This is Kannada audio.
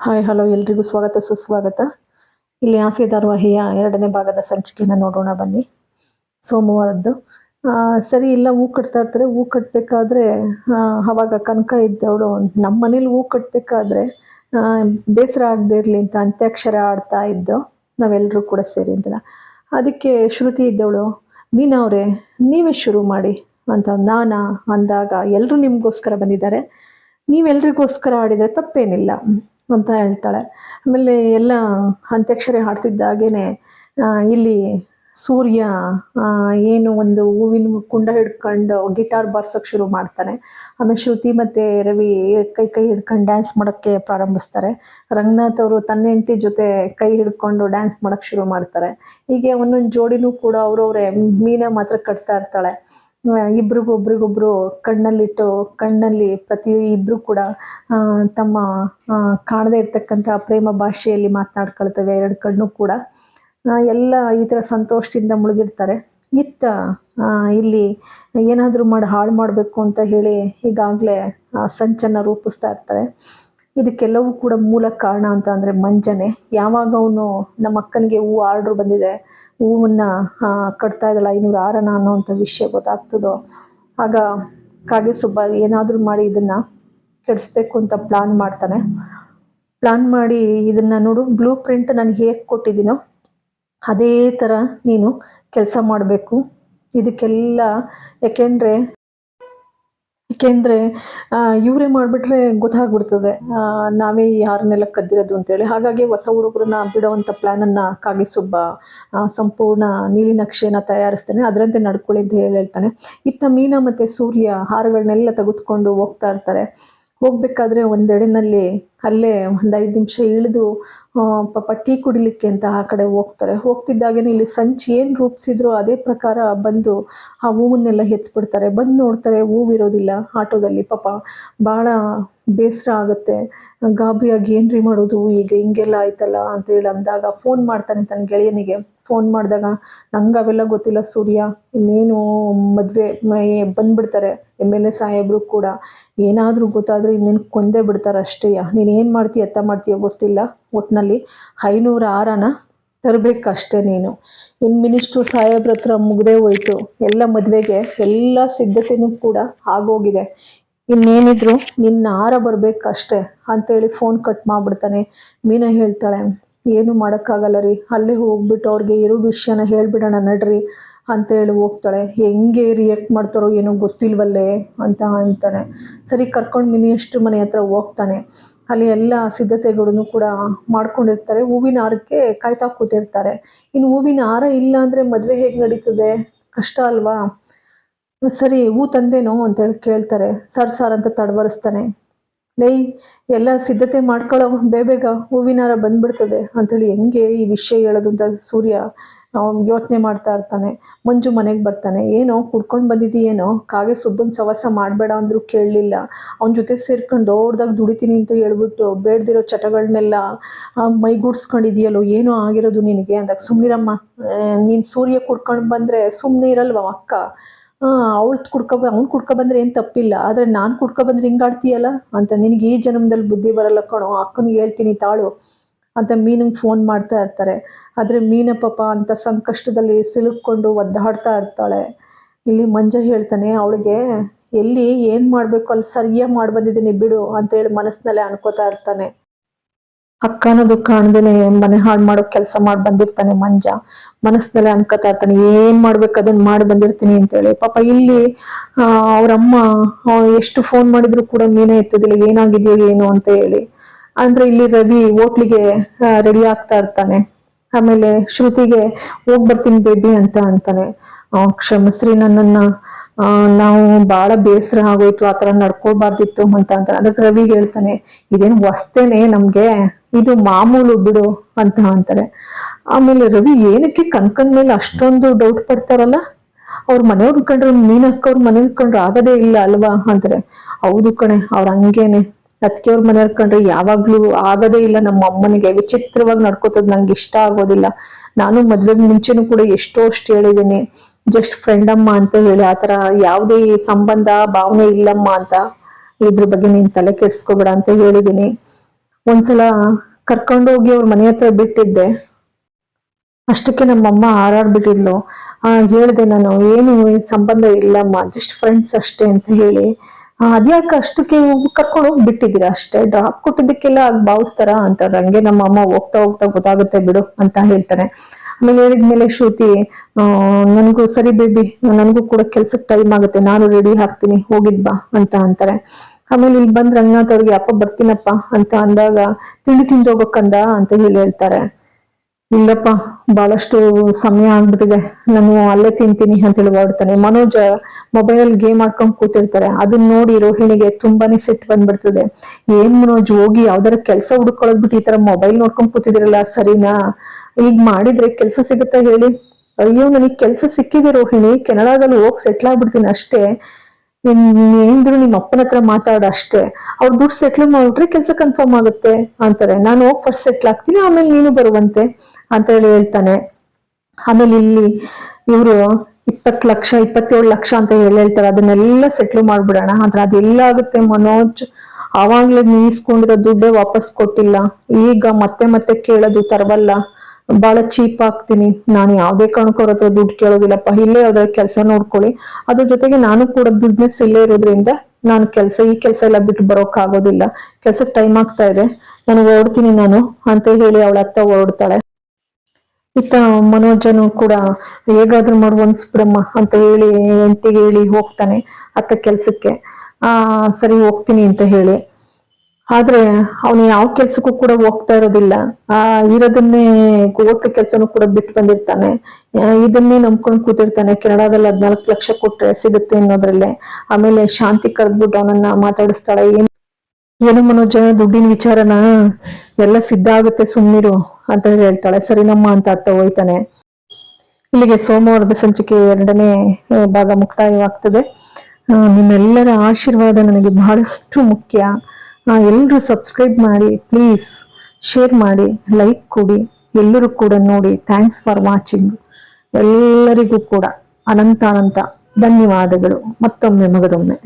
ಹಾಯ್, ಹಲೋ, ಎಲ್ರಿಗೂ ಸ್ವಾಗತ, ಸುಸ್ವಾಗತ. ಇಲ್ಲಿ ಆಸೆ ಧಾರಾವಾಹಿಯ ಎರಡನೇ ಭಾಗದ ಸಂಚಿಕೆನ ನೋಡೋಣ ಬನ್ನಿ. ಸೋಮವಾರದ್ದು. ಸರಿ, ಇಲ್ಲ, ಹೂ ಕಟ್ತಾ ಇರ್ತಾರೆ. ಹೂ ಕಟ್ಟಬೇಕಾದ್ರೆ ಅವಾಗ ಕನಕ ಇದ್ದವಳು ನಮ್ಮ ಮನೇಲಿ ಹೂ ಕಟ್ಟಬೇಕಾದ್ರೆ ಬೇಸರ ಆಗದೆ ಇರಲಿ ಅಂತ ಅಂತ್ಯಾಕ್ಷರ ಆಡ್ತಾ ಇದ್ದೋ ನಾವೆಲ್ಲರೂ ಕೂಡ ಸೇರಿ ಅಂತಲ್ಲ. ಅದಕ್ಕೆ ಶ್ರುತಿ ಇದ್ದವಳು, ಮೀನಾ ಅವರೇ, ನೀವೇ ಶುರು ಮಾಡಿ ಅಂತ ನಾನಾ ಅಂದಾಗ ಎಲ್ಲರೂ ನಿಮಗೋಸ್ಕರ ಬಂದಿದ್ದಾರೆ. ನೀವೆಲ್ರಿಗೋಸ್ಕರ ಆಡಿದರೆ ತಪ್ಪೇನಿಲ್ಲ. ಅಂತ ಹೇಳ್ತಾಳೆ. ಆಮೇಲೆ ಎಲ್ಲ ಅಂತ್ಯಕ್ಷರಿ ಹಾಡ್ತಿದ್ದಾಗೇನೆ ಆ, ಇಲ್ಲಿ ಸೂರ್ಯ ಏನು ಒಂದು ಹೂವಿನ ಕುಂಡ ಹಿಡ್ಕೊಂಡು ಗಿಟಾರ್ ಬಾರ್ಸೋಕ್ಕೆ ಶುರು ಮಾಡ್ತಾನೆ. ಆಮೇಲೆ ಶ್ರುತಿ ಮತ್ತು ರವಿ ಕೈ ಕೈ ಹಿಡ್ಕೊಂಡು ಡ್ಯಾನ್ಸ್ ಮಾಡೋಕ್ಕೆ ಪ್ರಾರಂಭಿಸ್ತಾರೆ. ರಂಗನಾಥ್ ಅವರು ತನ್ನ ಹೆಂಡತಿ ಜೊತೆ ಕೈ ಹಿಡ್ಕೊಂಡು ಡ್ಯಾನ್ಸ್ ಮಾಡೋಕ್ಕೆ ಶುರು ಮಾಡ್ತಾರೆ. ಹೀಗೆ ಒಂದೊಂದು ಜೋಡಿನೂ ಕೂಡ ಅವರವ್ರೆ ಮೀನ ಮಾತ್ರ ಕಟ್ತಾ ಇರ್ತಾಳೆ. ಆ, ಇಬ್ರಿಗೂ ಒಬ್ರಿಗೊಬ್ರು ಕಣ್ಣಲ್ಲಿಟ್ಟು ಕಣ್ಣಲ್ಲಿ ಪ್ರತಿ ಇಬ್ರು ಕೂಡ ತಮ್ಮ ಕಾಣದೇ ಇರ್ತಕ್ಕಂಥ ಪ್ರೇಮ ಭಾಷೆಯಲ್ಲಿ ಮಾತನಾಡ್ಕೊಳ್ತವೆ ಎರಡು ಕಣ್ಣು ಕೂಡ. ಎಲ್ಲ ಈ ಥರ ಸಂತೋಷದಿಂದ ಮುಳುಗಿರ್ತಾರೆ. ಇತ್ತ ಇಲ್ಲಿ ಏನಾದರೂ ಮಾಡಿ ಹಾಳು ಮಾಡಬೇಕು ಅಂತ ಹೇಳಿ ಈಗಾಗಲೇ ಸಂಚನ್ನ ರೂಪಿಸ್ತಾ ಇರ್ತಾರೆ. ಇದಕ್ಕೆಲ್ಲವೂ ಕೂಡ ಮೂಲ ಕಾರಣ ಅಂತ ಅಂದರೆ ಮಂಜನೆ. ಯಾವಾಗ ಅವನು ನಮ್ಮ ಅಕ್ಕನಿಗೆ ಹೂ ಆರ್ಡ್ರ್ ಬಂದಿದೆ ಹೂವನ್ನ ಕಟ್ತಾ ಇದ್ದಲ್ಲ ಐನೂರು ಆರನ ಅನ್ನೋವಂಥ ವಿಷಯ ಗೊತ್ತಾಗ್ತದೋ? ಆಗ ಕಾಗೆ ಸುಬ್ಬ ಏನಾದರೂ ಮಾಡಿ ಇದನ್ನು ಕೆಡಿಸ್ಬೇಕು ಅಂತ ಪ್ಲಾನ್ ಮಾಡ್ತಾನೆ. ಪ್ಲಾನ್ ಮಾಡಿ ಇದನ್ನು ನೋಡು ಬ್ಲೂ ಪ್ರಿಂಟ್ ನಾನು ಹೇಗೆ ಕೊಟ್ಟಿದ್ದೀನೋ, ಅದೇ ಥರ ನೀನು ಕೆಲಸ ಮಾಡಬೇಕು. ಇದಕ್ಕೆಲ್ಲ ಯಾಕೆಂದರೆ ಏಕೆಂದರೆ ಇವರೇ ಮಾಡಿಬಿಟ್ರೆ ಗೊತ್ತಾಗ್ಬಿಡ್ತದೆ. ನಾವೇ ಯಾರನ್ನೆಲ್ಲ ಕದ್ದಿರೋದು ಅಂತೇಳಿ. ಹಾಗಾಗಿ ಹೊಸ ಹುಡುಗರನ್ನ ಬಿಡುವಂಥ ಪ್ಲ್ಯಾನನ್ನು ಕಾಗಿಸುಬ್ಬ ಸಂಪೂರ್ಣ ನೀಲಿ ನಕ್ಷೆನ ತಯಾರಿಸ್ತಾನೆ. ಅದರಂತೆ ನಡ್ಕೊಳ್ಳಿ ಅಂತ ಹೇಳಿ ಹೇಳ್ತಾನೆ. ಇತ್ತ ಮೀನಾ ಮತ್ತು ಸೂರ್ಯ ಹಾರಗಳನ್ನೆಲ್ಲ ತೆಗೆದುಕೊಂಡು ಹೋಗ್ತಾ ಇರ್ತಾರೆ. ಹೋಗ್ಬೇಕಾದ್ರೆ ಒಂದೆಡೆನಲ್ಲಿ ಅಲ್ಲೇ ಒಂದು ಐದು ನಿಮಿಷ ಇಳಿದು ಪಾಪ ಟೀ ಕುಡಿಲಿಕ್ಕೆ ಅಂತ ಆ ಕಡೆ ಹೋಗ್ತಾರೆ. ಹೋಗ್ತಿದ್ದಾಗೇನೆ ಇಲ್ಲಿ ಸಂಚಿ ಏನು ರೂಪಿಸಿದ್ರು ಅದೇ ಪ್ರಕಾರ ಬಂದು ಆ ಹೂವನ್ನೆಲ್ಲ ಎತ್ಬಿಡ್ತಾರೆ. ಬಂದು ನೋಡ್ತಾರೆ ಹೂವಿರೋದಿಲ್ಲ ಆಟೋದಲ್ಲಿ. ಪಾಪ ಭಾಳ ಬೇಸರ ಆಗುತ್ತೆ. ಗಾಬರಿಯಾಗಿ ಏನ್ರಿ ಮಾಡೋದು? ಈಗ ಹಿಂಗೆಲ್ಲ ಆಯ್ತಲ್ಲ ಅಂತ ಹೇಳಿ ಅಂದಾಗ ಫೋನ್ ಮಾಡ್ತಾನೆ ತನ್ನ ಗೆಳೆಯನಿಗೆ. ಫೋನ್ ಮಾಡಿದಾಗ ನಂಗೆ ಅವೆಲ್ಲ ಗೊತ್ತಿಲ್ಲ ಸೂರ್ಯ. ಇನ್ನೇನು ಮದುವೆ ಬಂದ್ಬಿಡ್ತಾರೆ. ಎಂ ಎಲ್ ಎ ಸಾಹೇಬರು ಕೂಡ. ಏನಾದರೂ ಗೊತ್ತಾದರೆ ಇನ್ನೇನು ಕೊಂದೇ ಬಿಡ್ತಾರೆ ಅಷ್ಟೇ ನೀನು ಏನು ಮಾಡ್ತೀಯ ಎತ್ತ ಮಾಡ್ತೀಯೋ ಗೊತ್ತಿಲ್ಲ. ಒಟ್ಟಿನಲ್ಲಿ ಐನೂರು ಆರನ ತರಬೇಕಷ್ಟೇ ನೀನು. ಇನ್ನು ಮಿನಿಸ್ಟ್ರು ಸಾಹೇಬ್ರ ಹತ್ರ ಮುಗ್ದೇ ಹೋಯ್ತು. ಎಲ್ಲ ಮದುವೆಗೆ ಎಲ್ಲ ಸಿದ್ಧತೆನೂ ಕೂಡ ಆಗೋಗಿದೆ. ಇನ್ನೇನಿದ್ರು ನಿನ್ನ ಆರ ಬರಬೇಕಷ್ಟೇ ಅಂತೇಳಿ ಫೋನ್ ಕಟ್ ಮಾಡಿಬಿಡ್ತಾನೆ ಮೀನಾ ಹೇಳ್ತಾಳೆ. ಏನು ಮಾಡೋಕ್ಕಾಗಲ್ಲ ರೀ, ಅಲ್ಲೇ ಹೋಗ್ಬಿಟ್ಟು ಅವ್ರಿಗೆ ಎರಡು ವಿಷಯನ ಹೇಳ್ಬಿಡೋಣ ನಡ್ರಿ ಅಂತ ಹೇಳಿ ಹೋಗ್ತಾಳೆ. ಹೆಂಗೆ ರಿಯಾಕ್ಟ್ ಮಾಡ್ತಾರೋ ಏನೋ ಗೊತ್ತಿಲ್ವಲ್ಲೇ ಅಂತ ಅಂತಾನೆ. ಸರಿ ಕರ್ಕೊಂಡು ಮಿನಿಯಷ್ಟು ಮನೆ ಹತ್ರ ಹೋಗ್ತಾನೆ. ಅಲ್ಲಿ ಎಲ್ಲ ಸಿದ್ಧತೆಗಳನ್ನು ಕೂಡ ಮಾಡ್ಕೊಂಡಿರ್ತಾರೆ. ಹೂವಿನ ಹಾರಕ್ಕೆ ಕಾಯ್ತಾ ಕೂತಿರ್ತಾರೆ. ಇನ್ನು ಹೂವಿನ ಹಾರ ಇಲ್ಲ ಅಂದರೆ ಮದುವೆ ಹೇಗೆ ನಡೀತದೆ? ಕಷ್ಟ ಅಲ್ವಾ? ಸರಿ, ಹೂ ತಂದೇನೋ ಅಂತೇಳಿ ಕೇಳ್ತಾರೆ. ಸರ್ ಸರ್ ಅಂತ ತಡಬರಿಸ್ತಾನೆ ಲೈ, ಎಲ್ಲ ಸಿದ್ಧತೆ ಮಾಡ್ಕೊಳ್ಳೋ ಬೇಬೇಗ ಹೂವಿನ ಹಾರ ಬಂದ್ಬಿಡ್ತದೆ ಅಂಥೇಳಿ ಹೆಂಗೆ ಈ ವಿಷಯ ಹೇಳೋದು ಅಂತ ಸೂರ್ಯ ಯೋಚನೆ ಮಾಡ್ತಾ ಇರ್ತಾನೆ. ಮಂಜು ಮನೆಗೆ ಬರ್ತಾನೆ. ಏನೋ ಕುಡ್ಕೊಂಡು ಬಂದಿದ್ದೀಯೇನೋ? ಕಾಗೆ ಸುಬ್ಬನ ಸವಾಸ ಮಾಡಬೇಡ ಅಂದರೂ ಕೇಳಲಿಲ್ಲ. ಅವನ ಜೊತೆ ಸೇರ್ಕೊಂಡು ದೊಡ್ಡದಾಗಿ ದುಡಿತೀನಿ ಅಂತ ಹೇಳ್ಬಿಟ್ಟು ಬೇಡ್ದಿರೋ ಚಟಗಳನ್ನೆಲ್ಲ ಮೈಗೂಡ್ಸ್ಕೊಂಡಿದೆಯಲ್ಲೋ, ಏನೋ ಆಗಿರೋದು ನಿನಗೆ ಅಂದಾಗ ಸುಮ್ಮನಿರಮ್ಮ ನೀನು ಸೂರ್ಯ ಕುಡ್ಕೊಂಡು ಬಂದರೆ ಸುಮ್ಮನೆ ಇರಲ್ವ ಅಕ್ಕ? ಅವಳು ಕುಡ್ಕೊ ಅವ್ನು ಕುಡ್ಕೊ ಬಂದ್ರೆ ಏನು ತಪ್ಪಿಲ್ಲ. ಆದರೆ ನಾನು ಕುಡ್ಕೊ ಬಂದ್ರೆ ಹಿಂಗಾಡ್ತೀಯಲ್ಲ ಅಂತ ನಿನಗೆ ಈ ಜನ್ಮದಲ್ಲಿ ಬುದ್ಧಿ ಬರಲ್ಲ ಕಣೋ. ಅಕ್ಕನಿಗೆ ಹೇಳ್ತೀನಿ, ತಾಳು ಅಂತ ಮೀನಿಗೆ ಫೋನ್ ಮಾಡ್ತಾ ಇರ್ತಾರೆ. ಆದರೆ ಮೀನ ಪಾಪ ಅಂತ ಸಂಕಷ್ಟದಲ್ಲಿ ಸಿಲುಕ್ಕೊಂಡು ಒದ್ದಾಡ್ತಾ ಇರ್ತಾಳೆ. ಇಲ್ಲಿ ಮಂಜ ಹೇಳ್ತಾನೆ, ಅವಳಿಗೆ ಎಲ್ಲಿ ಏನು ಮಾಡಬೇಕು ಅಲ್ಲಿ ಸರಿಯಾಗಿ ಮಾಡಿ ಬಂದಿದ್ದೀನಿ ಬಿಡು ಅಂತೇಳಿ ಮನಸ್ಸಿನಲ್ಲೇ ಅನ್ಕೋತಾ ಇರ್ತಾನೆ. ಅಕ್ಕನದು ಕಾಣ್ದೇನೆ ಮನೆ ಹಾಳು ಮಾಡೋ ಕೆಲಸ ಮಾಡಿ ಬಂದಿರ್ತಾನೆ ಮಂಜ. ಮನಸ್ಸಿನಲ್ಲೇ ಅನ್ಕೋತಾ ಇರ್ತಾನೆ, ಏನ್ ಮಾಡ್ಬೇಕು ಅದನ್ನ ಮಾಡಿ ಬಂದಿರ್ತೀನಿ ಅಂತ ಹೇಳಿ. ಪಾಪ ಇಲ್ಲಿ ಅವ್ರಮ್ಮ ಎಷ್ಟು ಫೋನ್ ಮಾಡಿದ್ರು ಕೂಡ ಮೀನೇ ಎತ್ತೋದಿಲ್ಲ ಏನಾಗಿದೆಯೋ ಏನು ಅಂತ ಹೇಳಿ. ಅಂದ್ರೆ ಇಲ್ಲಿ ರವಿ ಹೋಟ್ಲಿಗೆ ರೆಡಿ ಆಗ್ತಾ ಇರ್ತಾನೆ. ಆಮೇಲೆ ಶ್ರುತಿಗೆ ಹೋಗ್ ಬರ್ತೀನಿ ಬೇಬಿ ಅಂತ ಅಂತಾನೆ. ಕ್ಷಮಸ್ರಿ ನನ್ನನ್ನ. ನಾವು ಬಹಳ ಬೇಸರ ಆಗೋಯ್ತು, ಆ ತರ ನಡ್ಕೋಬಾರ್ದಿತ್ತು ಅಂತ ಅಂತ. ಅದಕ್ಕೆ ರವಿ ಹೇಳ್ತಾನೆ, ಇದೇನು ಹೊಸ್ತೇನೆ ನಮ್ಗೆ? ಇದು ಮಾಮೂಲು ಬಿಡು ಅಂತ ಅಂತಾರೆ. ಆಮೇಲೆ ರವಿ, ಏನಕ್ಕೆ ಕನ್ಕನ್ ಮೇಲೆ ಅಷ್ಟೊಂದು ಡೌಟ್ ಪಡ್ತಾರಲ್ಲ? ಅವ್ರ ಮನೆಯವ್ರ ಕಂಡ್ರೆ ಮೀನಕ್ಕ ಅವ್ರ ಮನೆ ಕಂಡ್ರೆ ಆಗದೇ ಇಲ್ಲ ಅಲ್ವಾ? ಅಂತಾರೆ. ಹೌದು ಕಣೆ, ಅವ್ರ ಹಂಗೇನೆ. ಅದಕ್ಕೆ ಅವ್ರ ಮನೆಯವ್ರ ಕಂಡ್ರೆ ಯಾವಾಗ್ಲೂ ಆಗದೇ ಇಲ್ಲ. ನಮ್ಮ ಅಮ್ಮನಿಗೆ ವಿಚಿತ್ರವಾಗಿ ನಡ್ಕೋತದ್ ನಂಗೆ ಇಷ್ಟ ಆಗೋದಿಲ್ಲ. ನಾನು ಮದ್ವೆಗ್ ಮುಂಚೆನೂ ಕೂಡ ಎಷ್ಟೋ ಅಷ್ಟು ಹೇಳಿದ್ದೀನಿ. ಜಸ್ಟ್ ಫ್ರೆಂಡ್ ಅಮ್ಮ ಅಂತ ಹೇಳಿ ಆತರ ಯಾವುದೇ ಸಂಬಂಧ, ಭಾವನೆ ಇಲ್ಲಮ್ಮ ಅಂತ ಇದ್ರ ಬಗ್ಗೆ ನೀನ್ ತಲೆ ಕೆಡ್ಸ್ಕೊಬೇಡ ಅಂತ ಹೇಳಿದೀನಿ. ಒಂದ್ಸಲ ಕರ್ಕೊಂಡೋಗಿ ಅವ್ರ ಮನೆ ಹತ್ರ ಬಿಟ್ಟಿದ್ದೆ. ಅಷ್ಟಕ್ಕೆ ನಮ್ಮಮ್ಮ ಹಾರಾಡ್ಬಿಟ್ಟಿದ್ಲು ಆ, ಹೇಳ್ದೆ ನಾನು, ಏನು ಸಂಬಂಧ ಇಲ್ಲಮ್ಮ ಜಸ್ಟ್ ಫ್ರೆಂಡ್ಸ್ ಅಷ್ಟೇ ಅಂತ ಹೇಳಿ. ಅದ್ಯಾಕೆ ಅಷ್ಟಕ್ಕೆ ಕರ್ಕೊಂಡು ಹೋಗಿ ಬಿಟ್ಟಿದ್ದೀರಾ ಅಷ್ಟೇ? ಡ್ರಾಪ್ ಕೊಟ್ಟಿದ್ದಕ್ಕೆಲ್ಲ ಭಾವಿಸ್ತಾರ ಅಂತಾರೆ ಹಂಗೆ ನಮ್ಮ ಅಮ್ಮ ಹೋಗ್ತಾ ಹೋಗ್ತಾ ಗೊತ್ತಾಗುತ್ತೆ ಬಿಡು ಅಂತ ಹೇಳ್ತಾರೆ ಆಮೇಲೆ ಹೇಳಿದ್ಮೇಲೆ ಶ್ರುತಿ ನನಗೂ ಸರಿ ಬೇಬಿ, ನನಗೂ ಕೂಡ ಕೆಲ್ಸಕ್ಕೆ ಟೈಮ್ ಆಗುತ್ತೆ, ನಾನು ರೆಡಿ ಹಾಕ್ತೀನಿ ಹೋಗಿದ್ ಬಾ ಅಂತ ಅಂತಾರೆ. ಆಮೇಲೆ ಇಲ್ಲಿ ಬಂದ್ ರಂಗನಾಥ್ ಅವ್ರಿಗೆ, ಅಪ್ಪ, ಬರ್ತೀನಪ್ಪ ಅಂತ ಅಂದಾಗ, ತಿಂಡಿ ತಿಂದು ಹೋಗಕ್ಕಂದ ಅಂತ ಹೇಳಿ ಹೇಳ್ತಾರೆ. ಇಲ್ಲಪ್ಪ ಬಹಳಷ್ಟು ಸಮಯ ಆಗ್ಬಿಟ್ಟಿದೆ, ನಾನು ಅಲ್ಲೇ ತಿಂತೀನಿ ಅಂತ ಹೇಳಿ ಹೊರಡ್ತಾನೆ. ಮನೋಜ್ ಮೊಬೈಲ್ ಗೇಮ್ ಆಡ್ಕೊಂಡ್ ಕೂತಿರ್ತಾರೆ. ಅದನ್ನ ನೋಡಿ ರೋಹಿಣಿಗೆ ತುಂಬಾನೇ ಸಿಟ್ಟು ಬಂದ್ಬಿಡ್ತದೆ. ಏನ್ ಮನೋಜ್, ಹೋಗಿ ಯಾವ್ದಾರ ಕೆಲಸ ಹುಡ್ಕೊಳದ್ ಬಿಟ್ಟು ಈ ತರ ಮೊಬೈಲ್ ನೋಡ್ಕೊಂಡ್ ಕೂತಿದಿರಲ್ಲ ಸರಿನಾ? ಈಗ ಮಾಡಿದ್ರೆ ಕೆಲಸ ಸಿಗುತ್ತಾ ಹೇಳಿ? ಅಯ್ಯೋ, ನನಗೆ ಕೆಲಸ ಸಿಕ್ಕಿದೆ ರೋಹಿಣಿ. ಕೆನಡಾದಲ್ಲಿ ಹೋಗಿ ಸೆಟ್ಲ್ ಆಗ್ಬಿಡ್ತೀನಿ ಅಷ್ಟೇ. ಏನಿದ್ರು ನಿಮ್ಮ ಅಪ್ಪನ ಹತ್ರ ಮಾತಾಡ ಅಷ್ಟೇ. ಅವ್ರ ದುಡ್ಡು ಸೆಟ್ಲ್ ಮಾಡ್ಬಿಟ್ರೆ ಕೆಲಸ ಕನ್ಫರ್ಮ್ ಆಗುತ್ತೆ ಅಂತಾರೆ. ನಾನು ಹೋಗಿ ಫಸ್ಟ್ ಸೆಟ್ಲ್ ಆಗ್ತೀನಿ, ಆಮೇಲೆ ನೀನು ಬರುವಂತೆ ಅಂತ ಹೇಳಿ ಹೇಳ್ತಾನೆ. ಆಮೇಲೆ ಇಲ್ಲಿ ಇವರು ಇಪ್ಪತ್ತು ಲಕ್ಷ, ಇಪ್ಪತ್ತೇಳು ಲಕ್ಷ ಅಂತ ಹೇಳಿ ಹೇಳ್ತಾರೆ. ಅದನ್ನೆಲ್ಲ ಸೆಟ್ಲ್ ಮಾಡ್ಬಿಡೋಣ ಅಂದ್ರೆ ಅದೆಲ್ಲ ಆಗುತ್ತೆ ಮನೋಜ್. ಆವಾಗ್ಲೇ ನೀಸ್ಕೊಂಡಿರೋ ದುಡ್ಡೇ ವಾಪಸ್ ಕೊಟ್ಟಿಲ್ಲ. ಈಗ ಮತ್ತೆ ಮತ್ತೆ ಕೇಳೋದು ತರವಲ್ಲ. ಬಹಳ ಚೀಪ್ ಆಗ್ತೀನಿ. ನಾನು ಯಾವ್ದೇ ಕಾರಣಕ್ಕೂ ಹತ್ರ ದುಡ್ಡು ಕೇಳೋದಿಲ್ಲಪ್ಪ. ಇಲ್ಲೇ ಯಾವ್ದಾದ್ರು ಕೆಲಸ ನೋಡ್ಕೊಳ್ಳಿ. ಅದ್ರ ಜೊತೆಗೆ ನಾನು ಕೂಡ ಬಿಸ್ನೆಸ್ ಇಲ್ಲೇ ಇರೋದ್ರಿಂದ ನಾನು ಕೆಲಸ, ಈ ಕೆಲಸ ಎಲ್ಲ ಬಿಟ್ಟು ಬರೋಕ್ ಆಗೋದಿಲ್ಲ. ಕೆಲ್ಸಕ್ಕೆ ಟೈಮ್ ಆಗ್ತಾ ಇದೆ. ನಾನು ಓಡ್ತೀನಿ ನಾನು ಅಂತ ಹೇಳಿ ಅವಳ ಅತ್ತ ಓಡ್ತಾಳೆ. ಇತ್ತ ಮನೋಜನು ಕೂಡ ಹೇಗಾದ್ರೂ ಮಾಡು ಸ್ಪ್ರಮ್ಮ ಅಂತ ಹೇಳಿ, ಹೆಂಡತಿಗೆ ಹೇಳಿ ಹೋಗ್ತಾನೆ ಅತ್ತ ಕೆಲ್ಸಕ್ಕೆ. ಆ, ಸರಿ ಹೋಗ್ತೀನಿ ಅಂತ ಹೇಳಿ. ಆದ್ರೆ ಅವನು ಯಾವ ಕೆಲ್ಸಕ್ಕೂ ಕೂಡ ಹೋಗ್ತಾ ಇರೋದಿಲ್ಲ. ಆ, ಇರೋದನ್ನೇ ಒಟ್ಟು ಕೆಲ್ಸನೂ ಕೂಡ ಬಿಟ್ಟು ಬಂದಿರ್ತಾನೆ. ಇದನ್ನೇ ನಂಬ್ಕೊಂಡು ಕೂತಿರ್ತಾನೆ. ಕೆನಡಾದಲ್ಲಿ ಹದ್ನಾಲ್ಕು ಲಕ್ಷ ಕೊಟ್ರೆ ಸಿಗುತ್ತೆ ಅನ್ನೋದ್ರಲ್ಲೇ. ಆಮೇಲೆ ಶಾಂತಿ ಕರೆದ್ಬಿಟ್ಟು ಅವನನ್ನ ಮಾತಾಡಿಸ್ತಾಳೆ ಏನು ಏನು ಮನೋಜನ ದುಡ್ಡಿನ ವಿಚಾರನ? ಎಲ್ಲ ಸಿದ್ಧ ಆಗುತ್ತೆ ಸುಮ್ಮನಿರು ಅಂತ ಹೇಳಿ ಹೇಳ್ತಾಳೆ. ಸರಿನಮ್ಮ ಅಂತ ಅತ್ತ ಹೋಯ್ತಾನೆ. ಇಲ್ಲಿಗೆ ಸೋಮವಾರದ ಸಂಚಿಕೆ ಎರಡನೇ ಭಾಗ ಮುಕ್ತಾಯವಾಗ್ತದೆ. ನಿಮ್ಮೆಲ್ಲರ ಆಶೀರ್ವಾದ ನನಗೆ ಬಹಳಷ್ಟು ಮುಖ್ಯ. ಎಲ್ಲರೂ ಸಬ್ಸ್ಕ್ರೈಬ್ ಮಾಡಿ ಪ್ಲೀಸ್ ಶೇರ್ ಮಾಡಿ ಲೈಕ್ ಕೊಡಿ. ಎಲ್ಲರೂ ಕೂಡ ನೋಡಿ ಥ್ಯಾಂಕ್ಸ್ ಫಾರ್ ವಾಚಿಂಗ್ ಎಲ್ಲರಿಗೂ ಕೂಡ ಅನಂತ ಅನಂತ ಧನ್ಯವಾದಗಳು. ಮತ್ತೊಮ್ಮೆ ಮಗದೊಮ್ಮೆ.